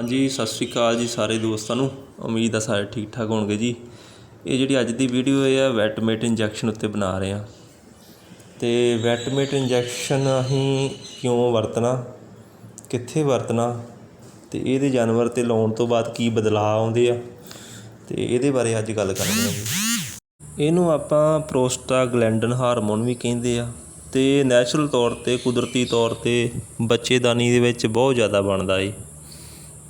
ਹਾਂਜੀ, ਸਤਿ ਸ਼੍ਰੀ ਅਕਾਲ ਜੀ ਸਾਰੇ ਦੋਸਤਾਂ ਨੂੰ। ਉਮੀਦ ਆ ਸਾਰੇ ਠੀਕ ਠਾਕ ਹੋਣਗੇ ਜੀ। ਇਹ ਜਿਹੜੀ ਅੱਜ ਦੀ ਵੀਡੀਓ ਇਹ ਆ ਵੈਟਮੇਟ ਇੰਜੈਕਸ਼ਨ ਉੱਤੇ ਬਣਾ ਰਹੇ ਆ। ਤੇ ਵੈਟਮੇਟ ਇੰਜੈਕਸ਼ਨ ਅਸੀਂ ਕਿਉਂ ਵਰਤਣਾ? ਕਿੱਥੇ ਵਰਤਣਾ? ਤੇ ਇਹਦੇ ਜਾਨਵਰ ਤੇ ਲਾਉਣ ਤੋਂ ਬਾਅਦ ਕੀ ਬਦਲਾਅ ਆਉਂਦੇ ਆ? ਤੇ ਇਹਦੇ ਬਾਰੇ ਅੱਜ ਗੱਲ ਕਰਦੇ ਹਾਂ ਇਹਨੂੰ ਆਪਾਂ ਪ੍ਰੋਸਟਾਗਲੈਂਡਨ ਹਾਰਮੋਨ ਵੀ ਕਹਿੰਦੇ ਆ। ਤੇ ਨੈਚੁਰਲ ਤੌਰ ਤੇ, ਕੁਦਰਤੀ ਤੌਰ ਤੇ ਬੱਚੇਦਾਨੀ ਦੇ ਵਿੱਚ ਬਹੁਤ ਜ਼ਿਆਦਾ ਬਣਦਾ ਏ।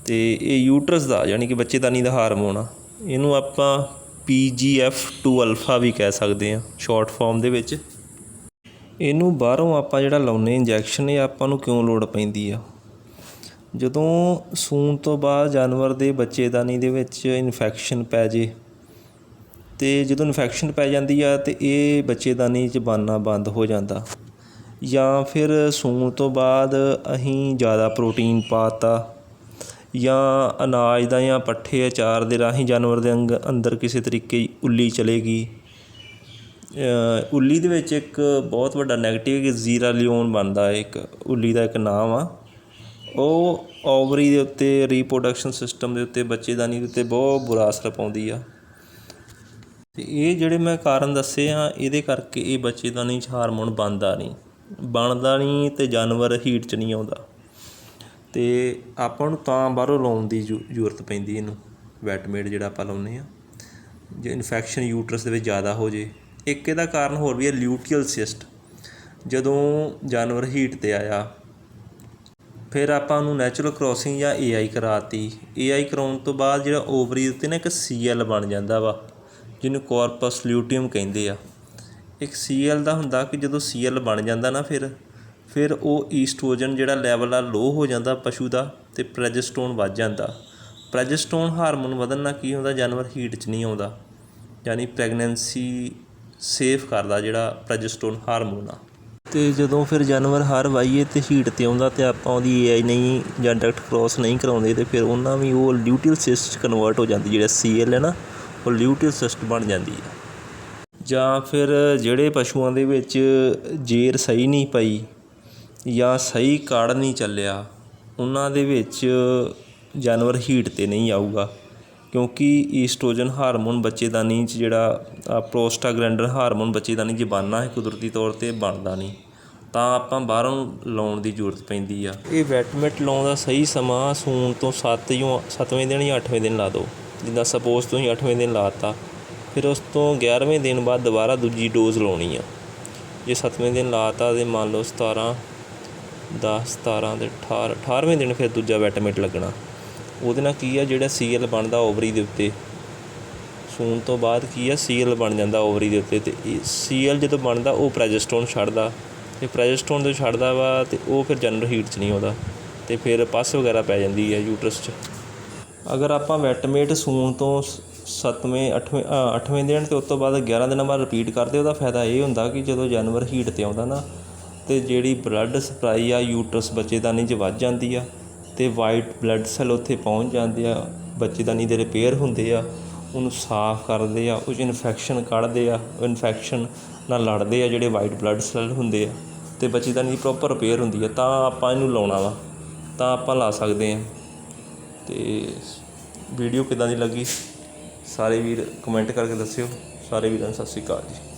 ਤੇ ਇਹ ਯੂਟਰਸ ਦਾ, ਯਾਨੀ ਕਿ ਬੱਚੇਦਾਨੀ ਦਾ ਹਾਰਮੋਨ ਆ ਇਹਨੂੰ ਆਪਾਂ PGF2 ਅਲਫਾ ਵੀ ਕਹਿ ਸਕਦੇ ਆ ਸ਼ਾਰਟ ਫਾਰਮ ਦੇ ਵਿੱਚ। ਇਹਨੂੰ ਬਾਹਰੋਂ ਆਪਾਂ ਜਿਹੜਾ ਲਾਉਨੇ ਇੰਜੈਕਸ਼ਨ ਇਹ ਆਪਾਂ ਨੂੰ ਕਿਉਂ ਲੋੜ ਪੈਂਦੀ ਆ? ਜਦੋਂ ਸੂਣ ਤੋਂ ਬਾਅਦ ਜਾਨਵਰ ਦੇ ਬੱਚੇਦਾਨੀ ਦੇ ਵਿੱਚ ਇਨਫੈਕਸ਼ਨ ਪੈ ਜੇ, ਤੇ ਜਦੋਂ ਇਨਫੈਕਸ਼ਨ ਪੈ ਜਾਂਦੀ ਆ, ਤੇ ਇਹ ਬੱਚੇਦਾਨੀ 'ਚ ਬਣਨਾ ਬੰਦ ਹੋ ਜਾਂਦਾ। ਜਾਂ ਫਿਰ ਸੂਣ ਤੋਂ ਬਾਅਦ ਅਸੀਂ ਜ਼ਿਆਦਾ ਪ੍ਰੋਟੀਨ ਪਾਤਾ ਜਾਂ ਅਨਾਜ ਦਾ ਜਾਂ ਪੱਠੇ ਅਚਾਰ ਦੇ ਰਾਹੀਂ ਜਾਨਵਰ ਦੇ ਅੰਗ, ਅੰਦਰ ਕਿਸੇ ਤਰੀਕੇ ਉੱਲੀ ਚਲੇਗੀ। ਉੱਲੀ ਦੇ ਵਿੱਚ ਇੱਕ ਬਹੁਤ ਵੱਡਾ ਨੈਗੇਟਿਵ ਕਿ ਜ਼ੀਰਾ ਲਿਓਨ ਬਣਦਾ ਇੱਕ ਉੱਲੀ ਦਾ ਇੱਕ ਨਾਮ ਆ। ਉਹ ਓਵਰੀ ਦੇ ਉੱਤੇ ਰੀਪਰੋਡਕਸ਼ਨ ਸਿਸਟਮ ਦੇ ਉੱਤੇ, ਬੱਚੇਦਾਨੀ ਦੇ ਉੱਤੇ ਬਹੁਤ ਬੁਰਾ ਅਸਰ ਪਾਉਂਦੀ ਆ। ਤੇ ਇਹ ਜਿਹੜੇ ਮੈਂ ਕਾਰਨ ਦੱਸੇ ਆ, ਇਹਦੇ ਕਰਕੇ ਇਹ ਬੱਚੇਦਾਨੀ 'ਚ ਹਾਰਮੋਨ ਬਣਦਾ ਨਹੀਂ। ਬਣਦਾ ਨਹੀਂ ਤੇ ਜਾਨਵਰ ਹੀਟ 'ਚ ਨਹੀਂ ਆਉਂਦਾ। ਅਤੇ ਆਪਾਂ ਨੂੰ ਤਾਂ ਬਾਹਰੋਂ ਲਾਉਣ ਦੀ ਜ਼ਰੂ- ਜ਼ਰੂਰਤ ਪੈਂਦੀ ਇਹਨੂੰ ਵੈਟਮੇਡ ਜਿਹੜਾ ਆਪਾਂ ਲਾਉਂਦੇ ਹਾਂ। ਜੇ ਇਨਫੈਕਸ਼ਨ ਯੂਟਰਸ ਦੇ ਵਿੱਚ ਜ਼ਿਆਦਾ ਹੋ ਜੇ। ਇੱਕ ਇਹਦਾ ਕਾਰਨ ਹੋਰ ਵੀ ਹੈ ਲਿਊਟੀਅਲ ਸਿਸਟ ਜਦੋਂ ਜਾਨਵਰ ਹੀਟ ਤੇ ਆਇਆ, ਫਿਰ ਆਪਾਂ ਨੂੰ ਨੈਚੁਰਲ ਕ੍ਰੋਸਿੰਗ ਜਾਂ ਏਆਈ ਕਰਾਤੀ। ਏਆਈ ਕਰਾਉਣ ਤੋਂ ਬਾਅਦ ਜਿਹੜਾ ਓਵਰੀ ਉੱਤੇ ਨਾ ਇੱਕ ਸੀਐਲ ਬਣ ਜਾਂਦਾ ਵਾ, ਜਿਹਨੂੰ ਕੋਰਪਸ ਲਿਊਟੀਅਮ ਕਹਿੰਦੇ ਆ। ਇੱਕ ਸੀਐਲ ਦਾ ਹੁੰਦਾ ਕਿ ਜਦੋਂ ਸੀਐਲ ਬਣ ਜਾਂਦਾ ਨਾ ਫਿਰ ਫਿਰ ਉਹ ਈਸਟ੍ਰੋਜਨ ਜਿਹੜਾ ਲੈਵਲ ਆ ਲੋਅ ਹੋ ਜਾਂਦਾ ਪਸ਼ੂ ਦਾ ਅਤੇ ਪ੍ਰੈਜਸਟੋਨ ਵੱਧ ਜਾਂਦਾ। ਪ੍ਰੈਜਸਟੋਨ ਹਾਰਮੋਨ ਵਧਣ ਨਾਲ ਕੀ ਹੁੰਦਾ? ਜਾਨਵਰ ਹੀਟ 'ਚ ਨਹੀਂ ਆਉਂਦਾ। ਯਾਨੀ ਪ੍ਰੈਗਨੈਂਸੀ ਸੇਫ ਕਰਦਾ ਜਿਹੜਾ ਪ੍ਰੈਜਸਟੋਨ ਹਾਰਮੋਨ ਆ। ਤੇ ਜਦੋਂ ਫਿਰ ਜਾਨਵਰ ਹਰ ਵਾਈਏ ਤੇ ਹੀਟ ਤੇ ਆਉਂਦਾ ਤੇ ਆਪਾਂ ਉਹਦੀ ਏਆਈ ਨਹੀਂ ਜਾਂ ਡਾਇਰੈਕਟ ਕ੍ਰੋਸ ਨਹੀਂ ਕਰਾਉਂਦੇ ਤੇ ਫਿਰ ਉਹਨਾਂ ਵੀ ਉਹ ਲਿਊਟੀਅਲ ਸਿਸਟ ਕਨਵਰਟ ਹੋ ਜਾਂਦੀ, ਜਿਹੜਾ ਸੀਐਲ ਹੈ ਨਾ, ਉਹ ਲਿਊਟੀਅਲ ਸਿਸਟ ਬਣ ਜਾਂਦੀ ਹੈ ਜਾਂ ਫਿਰ ਜਿਹੜੇ ਪਸ਼ੂਆਂ ਦੇ ਵਿੱਚ ਜੇਰ ਸਹੀ ਨਹੀਂ ਪਈ ਜਾਂ ਸਹੀ ਕਾੜ ਨਹੀਂ ਚੱਲਿਆ, ਉਹਨਾਂ ਦੇ ਵਿੱਚ ਜਾਨਵਰ ਹੀਟ ਤੇ ਨਹੀਂ ਆਊਗਾ। ਕਿਉਂਕਿ ਈਸਟ੍ਰੋਜਨ ਹਾਰਮੋਨ ਬੱਚੇਦਾਨੀ 'ਚ ਜਿਹੜਾ ਆ ਪ੍ਰੋਸਟਾਗਲੈਂਡਨ ਹਾਰਮੋਨ ਬੱਚੇਦਾਨੀ 'ਚ ਬਣਨਾ ਹੈ ਕੁਦਰਤੀ ਤੌਰ ਤੇ ਬਣਦਾ ਨਹੀਂ। ਤਾਂ ਆਪਾਂ ਬਾਹਰੋਂ ਲਾਉਣ ਦੀ ਜ਼ਰੂਰਤ ਪੈਂਦੀ ਆ। ਇਹ ਵੈਟਮੈਟ ਲਾਉਣ ਦਾ ਸਹੀ ਸਮਾਂ ਸੂਣ ਤੋਂ 7 ਜਾਂ 7ਵੇਂ ਦਿਨ ਜਾਂ 8ਵੇਂ ਦਿਨ ਲਾ ਦਿਓ। ਜਿੱਦਾਂ ਸਪੋਜ਼ ਤੁਸੀਂ 8ਵੇਂ ਦਿਨ ਲਾਤਾ ਫਿਰ ਉਸ ਤੋਂ 11ਵੇਂ ਦਿਨ ਬਾਅਦ ਦੁਬਾਰਾ ਦੂਜੀ ਡੋਜ਼ ਲਾਉਣੀ ਆ। ਜੇ 7ਵੇਂ ਦਿਨ ਲਾਤਾ ਤੇ ਮੰਨ ਲਓ 17 10 17 ਤੇ 18 18ਵੇਂ ਦਿਨ ਫਿਰ ਦੂਜਾ ਵੈਟਮੈਟ ਲੱਗਣਾ। ਉਹਦੇ ਨਾਲ ਕੀ ਆ, ਜਿਹੜਾ ਸੀਐਲ ਬਣਦਾ ਓਵਰੀ ਦੇ ਉੱਤੇ, ਸੂਣ ਤੋਂ ਬਾਅਦ ਕੀ ਆ, ਸੀਐਲ ਬਣ ਜਾਂਦਾ ਓਵਰੀ ਦੇ ਉੱਤੇ ਤੇ ਸੀਐਲ ਜਦੋਂ ਬਣਦਾ, ਉਹ ਪ੍ਰੈਜੈਸਟੋਨ ਛੱਡਦਾ। ਤੇ ਪ੍ਰੈਜੈਸਟੋਨ ਜਦੋਂ ਛੱਡਦਾ ਵਾ ਤੇ ਉਹ ਫਿਰ ਜਨਰਲ ਹੀਟ 'ਚ ਨਹੀਂ ਆਉਂਦਾ ਤੇ ਫਿਰ ਪਸ ਵਗੈਰਾ ਪੈ ਜਾਂਦੀ ਹੈ ਯੂਟਰਸ 'ਚ। ਅਗਰ ਆਪਾਂ ਵੈਟਮੇਟ ਸੂਣ ਤੋਂ 7ਵੇਂ 8ਵੇਂ 8ਵੇਂ ਦਿਨ ਤੇ ਉਸ ਤੋਂ ਬਾਅਦ 11 ਦਿਨਾਂ ਬਾਅਦ ਰਿਪੀਟ ਕਰਦੇ, ਉਹਦਾ ਫਾਇਦਾ ਇਹ ਹੁੰਦਾ ਕਿ ਜਦੋਂ ਜਾਨਵਰ ਹੀਟ ਤੇ ਆਉਂਦਾ ਨਾ ਅਤੇ ਜਿਹੜੀ ਬਲੱਡ ਸਪਲਾਈ ਆ ਯੂਟਰਸ ਬੱਚੇਦਾਨੀ 'ਚ ਵੱਧ ਜਾਂਦੀ ਆ ਅਤੇ ਵਾਈਟ ਬਲੱਡ ਸੈੱਲ ਉੱਥੇ ਪਹੁੰਚ ਜਾਂਦੇ ਆ ਬੱਚੇਦਾਨੀ ਦੇ ਰਿਪੇਅਰ ਹੁੰਦੇ ਆ, ਉਹਨੂੰ ਸਾਫ਼ ਕਰਦੇ ਆ, ਉਹ 'ਚ ਇਨਫੈਕਸ਼ਨ ਕੱਢਦੇ ਆ ਇਨਫੈਕਸ਼ਨ ਨਾਲ ਲੜਦੇ ਆ ਜਿਹੜੇ ਵਾਈਟ ਬਲੱਡ ਸੈੱਲ ਹੁੰਦੇ ਆ ਅਤੇ ਬੱਚੇਦਾਨੀ ਦੀ ਪ੍ਰੋਪਰ ਰਿਪੇਅਰ ਹੁੰਦੀ ਆ, ਤਾਂ ਆਪਾਂ ਇਹਨੂੰ ਲਾਉਣਾ ਵਾ, ਤਾਂ ਆਪਾਂ ਲਾ ਸਕਦੇ ਹਾਂ ਅਤੇ ਵੀਡੀਓ ਕਿਦਾਂ ਦੀ ਲੱਗੀ? ਸਾਰੇ ਵੀਰ ਕਮੈਂਟ ਕਰਕੇ ਦੱਸਿਓ। ਸਾਰੇ ਵੀਰਾਂ ਨੂੰ ਸਤਿ ਸ਼੍ਰੀ ਅਕਾਲ ਜੀ।